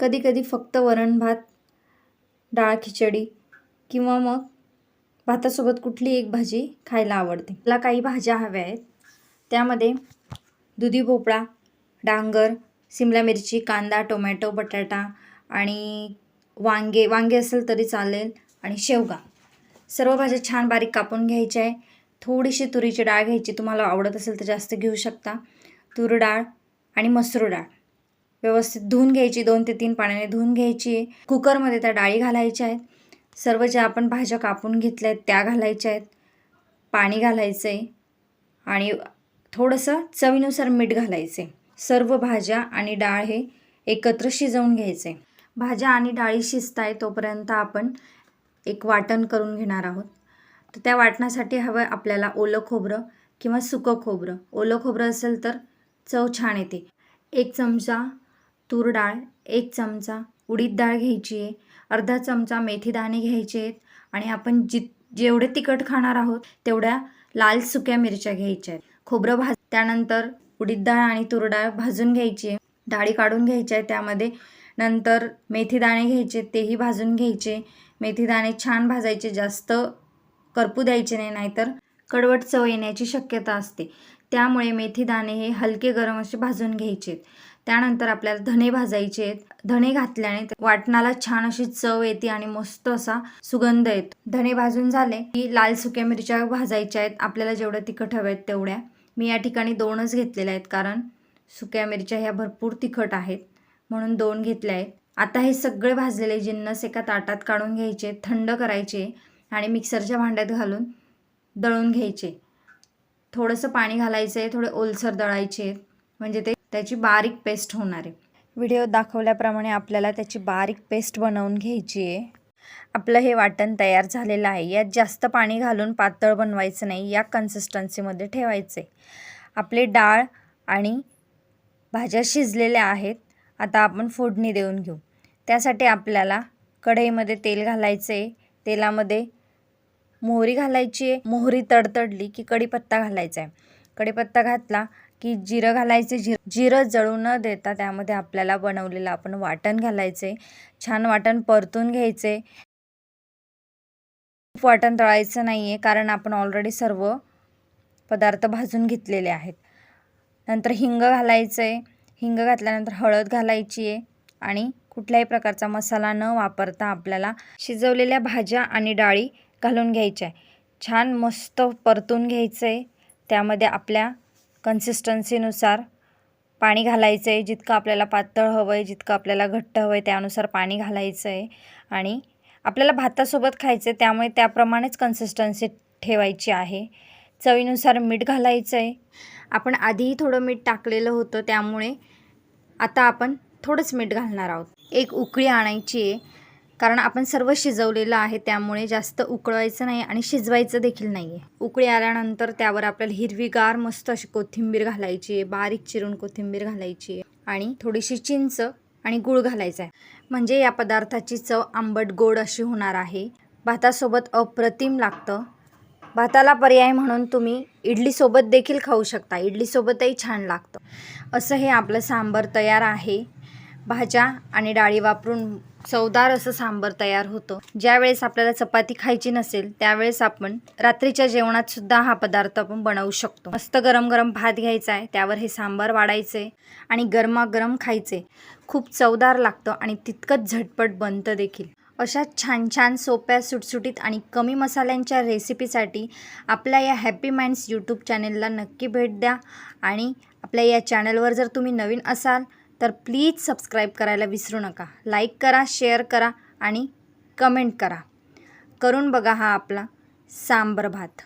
कधीकधी फक्त वरण भात डाळ खिचडी किंवा मग भातासोबत कुठली एक भाजी खायला आवडते. मला काही भाज्या हव्या आहेत. त्यामध्ये दुधी भोपळा डांगर सिमला मिरची कांदा टोमॅटो बटाटा आणि वांगे. वांगे असेल तरी चालेल आणि शेवगा. सर्व भाज्या छान बारीक कापून घ्यायच्या आहे. थोडीशी तुरीची डाळ घ्यायची. तुम्हाला आवडत असेल तर जास्त घेऊ शकता. तूर डाळ आणि मसूर डाळ. व्यवस्थित धुवून घ्यायची दोन ते तीन पाण्याने धुवून घ्यायची. आहे कुकरमध्ये त्या डाळी घालायच्या आहेत. सर्व ज्या आपण भाज्या कापून घेतल्या आहेत त्या घालायच्या आहेत. पाणी घालायचं आहे आणि थोडंसं चवीनुसार मीठ घालायचे सर्व भाज्या आणि डाळ हे एकत्र शिजवून घ्यायचे भाज्या आणि डाळी शिजताय आहे तोपर्यंत आपण एक वाटण करून घेणार आहोत. तर त्या वाटणासाठी हवं आपल्याला ओलं खोबरं किंवा सुकं खोबरं. ओलं खोबरं असेल तर चव छान येते. एक चमचा तूर डाळ एक चमचा उडीद डाळ घ्यायची आहे अर्धा चमचा मेथी दाणे घ्यायचे आहेत आणि आपण जित जेवढे तिखट खाणार आहोत तेवढ्या लाल सुक्या मिरच्या घ्यायच्या आहेत. खोबरं भाज त्यानंतर उडीद डाळ आणि तूर डाळ भाजून घ्यायची आहे. डाळी काढून घ्यायच्या आहे त्यामध्ये नंतर मेथी दाणे घ्यायचे तेही भाजून घ्यायचे मेथी दाणे छान भाजायचे जास्त करपू द्यायचे नाही नाहीतर कडवट चव येण्याची शक्यता असते. त्यामुळे मेथी दाणे हे हलके गरम असे भाजून घ्यायचे त्यानंतर आपल्याला धणे भाजायचे आहेत. धणे घातल्याने वाटणाला छान अशी चव येते आणि मस्त असा सुगंध येतो. धणे भाजून झाले की लाल सुक्या मिरच्या भाजायच्या आहेत. आपल्याला जेवढ्या तिखट हव्या आहेत तेवढ्या. मी या ठिकाणी दोनच घेतलेल्या आहेत कारण सुक्या मिरच्या ह्या भरपूर तिखट आहेत. म्हणून दोन घेतल्या आहेत. आता हे सगळे भाजलेले जिन्नस एका ताटात काढून घ्यायचे थंड करायचे आणि मिक्सरच्या भांड्यात घालून दळून घ्यायचे. थोडंसं पाणी घालायचं आहे थोडे ओलसर दळायचे म्हणजे ते त्याची बारीक पेस्ट होणार आहे. व्हिडिओ दाखवल्याप्रमाणे आपल्याला त्याची बारीक पेस्ट बनवून घ्यायची आहे. आपलं हे वाटण तयार झालेलं आहे. यात जास्त पाणी घालून पातळ बनवायचं नाही. या कन्सिस्टन्सीमध्ये ठेवायचे आपले डाळ आणि भाज्या शिजलेल्या आहेत. आता आपण फोडणी देऊन घेऊ. त्यासाठी आपल्याला कढईमध्ये तेल घालायचं आहे तेलामध्ये मोहरी घालायची आहे. मोहरी तडतडली की कढीपत्ता घालायचा आहे. कढीपत्ता घातला की जिरं घालायचे जिर जिरं जळू न देता त्यामध्ये आपल्याला बनवलेलं आपण वाटण घालायचे छान वाटण परतून घ्यायचे खूप वाटण तळायचं नाही आहे कारण आपण ऑलरेडी सर्व पदार्थ भाजून घेतलेले आहेत. नंतर हिंग घालायचं आहे हिंग घातल्यानंतर हळद घालायची आहे आणि कुठल्याही प्रकारचा मसाला न वापरता आपल्याला शिजवलेल्या भाज्या आणि डाळी घालून घ्यायच्या आहे छान मस्त परतून घ्यायचं आहे त्यामध्ये आपल्या कन्सिस्टन्सीनुसार पाणी घालायचं आहे जितकं आपल्याला पातळ हवं आहे जितकं आपल्याला घट्ट हवं आहे त्यानुसार पाणी घालायचं आहे आणि आपल्याला भातासोबत खायचं आहे त्यामुळे त्याप्रमाणेच कन्सिस्टन्सी ठेवायची आहे. चवीनुसार मीठ घालायचं आहे आपण आधीही थोडं मीठ टाकलेलं होतं त्यामुळे आता आपण थोडंच मीठ घालणार आहोत. एक उकळी आणायची आहे. कारण आपण सर्व शिजवलेलं आहे त्यामुळे जास्त उकळवायचं नाही आणि शिजवायचं देखील नाही आहे उकळी आल्यानंतर त्यावर आपल्याला हिरवीगार मस्त अशी कोथिंबीर घालायची आहे बारीक चिरून कोथिंबीर घालायची आहे आणि थोडीशी चिंच आणि गूळ घालायचा आहे. म्हणजे या पदार्थाची चव आंबट गोड अशी होणार आहे. भातासोबत अप्रतिम लागतं. भाताला पर्याय म्हणून तुम्ही इडलीसोबत देखील खाऊ शकता. इडलीसोबतही छान लागतं. असं हे आपलं सांबर तयार आहे. भाज्या आणि डाळी वापरून चवदार असं सांबर तयार होतो. ज्यावेळेस आपल्याला चपाती खायची नसेल त्यावेळेस आपण रात्रीच्या जेवणात सुद्धा हा पदार्थ आपण बनवू शकतो. मस्त गरम गरम भात घ्यायचा आहे त्यावर हे सांबार वाढायचे आणि गरमागरम खायचे. खूप चवदार लागतं आणि तितकंच झटपट बनतं देखील. अशा छान छान सोप्या सुटसुटीत आणि कमी मसाल्यांच्या रेसिपीसाठी आपल्या या हॅपी माइंड्स यूट्यूब चॅनेलला नक्की भेट द्या आणि आपल्या या चॅनलवर जर तुम्ही नवीन असाल तर प्लीज सबस्क्राईब करायला विसरू नका. लाईक करा शेअर करा आणि कमेंट करा. करून बघा हा आपला सांबर भात.